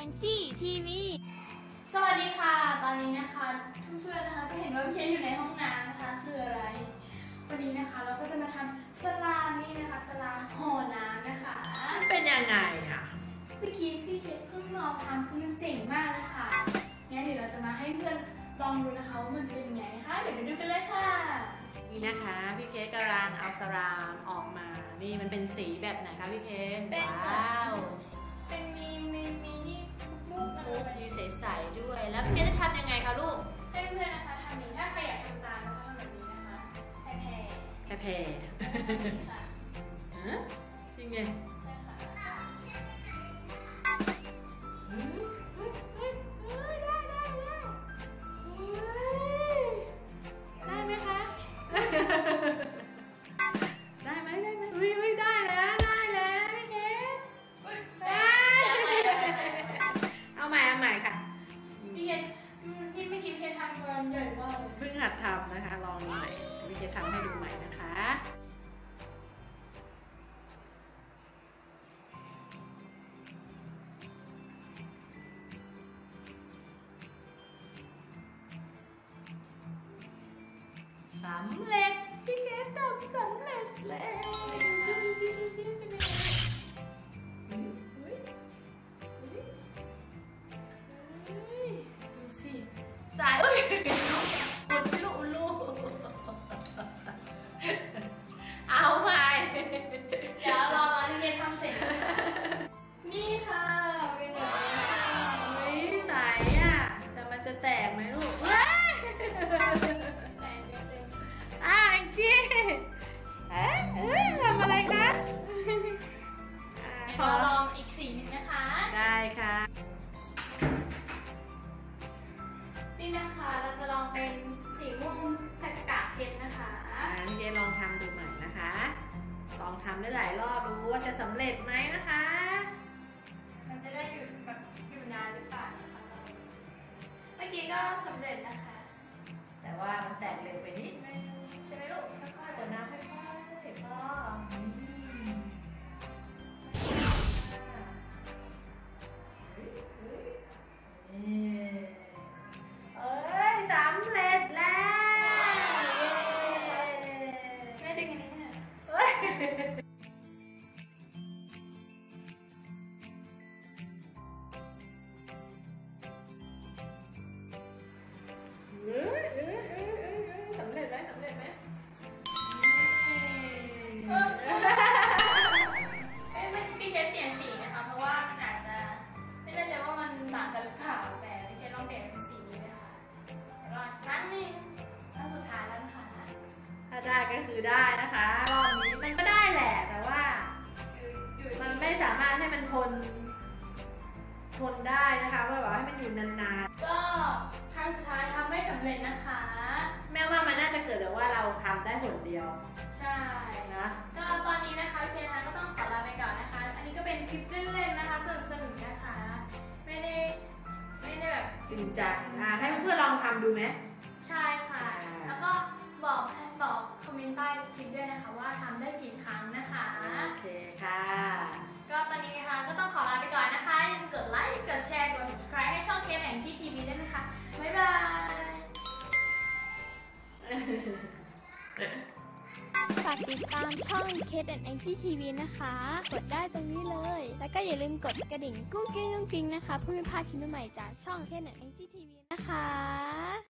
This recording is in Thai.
Angie TV สวัสดีค่ะ ตอนนี้นะคะเพื่อนๆนะคะก็เห็นว่าพี่เคสอยู่ในห้องน้ำนะคะคืออะไร วันนี้นะคะเราก็จะมาทำสลามนี่นะคะสลามห่อน้ำนะคะมันเป็นยังไงอะพี่คิดพี่เคสเพิ่งลองทำคือมันเจ๋งมากเลยค่ะงั้นเดี๋ยวเราจะมาให้เพื่อนลองดูนะคะว่ามันจะเป็นยังไงนะคะเดี๋ยวไปดูกันเลยค่ะนี่นะคะพี่เคสกำลังเอาสรามออกมา นี่มันเป็นสีแบบไหนคะพี่เคสเป็นแบบว้าว เป็นมีมีมีนี่มุกอะไรมุกแบบมีนี้ใสๆด้วย แล้วพี่เคสจะทำยังไงคะลูกให้เพื่อนๆนะคะทำนี้ถ้าใครอยากทำตามก็ทำแบบนี้นะคะแผ่แผ่แผ่ๆค่ะ ฮะจริงไง เพิ่งหัดทำนะคะ ลองดูใหม่วิธีทำให้ดูใหม่นะคะสำเร็จพี่เคสทำสำเร็จแล้วดูสิดูสิ ค่ะนี่นะคะเราจะลองเป็นสีม่วงผักกาดเพชรนะคะอะพี่เจลองทำดูใหม่นะคะ ลองทำได้หลายรอบดูว่าจะสำเร็จไหมนะคะ มันจะได้อยู่แบบอยู่นานหรือเปล่านะคะเมื่อกี้ก็สำเร็จนะคะ แต่ว่ามันแตกเร็วไปนิดไม่ เอ้ยสำเร็จแล้วเย้แม่ดึงอันนี้ค่ะ คือได้นะคะรอบนี้มันก็ได้แหละแต่ว่าอยู่อยู่มันที่ไม่สามารถให้มันทน ทนได้นะคะว่าแบบว่าให้มันอยู่นานก็ครั้งสุดท้ายทำไม่สำเร็จนะคะๆแม่ว่ามันน่าจะเกิดจากว่าเราทำได้หนเดียว ใช่ นะ ก็ตอนนี้นะคะพี่เคนะคะก็ต้องขอลาไปก่อนนะคะ อันนี้ก็เป็นคลิปเล่นๆนะคะสนุกสนุกๆนะคะ ไม่ได้ ไม่ได้แบบจริงจังอะให้เพื่อนๆลองทำดูไหม บอกบอกคอมเมนต์ใต้คลิปด้วยนะคะว่าทำได้กี่ครั้งนะคะ โอเคค่ะ ก็ตอนนี้นะคะก็ต้องขอลาไปก่อนนะคะอย่าลืมกดไลค์กดแชร์กด subscribe ให้ช่องเคแอนที่ทีวีด้วยนะคะ บ๊ายบายฝากติดตามช่อง Kate and Angie TV นะคะ กดได้ตรงนี้เลย แล้วก็อย่าลืมกดกระดิ่งกุ้งกิ้งกุ้งกิ้งนะคะเพื่อไม่พลาดคลิปใหม่ๆจากช่อง Kate and Angie TV นะคะ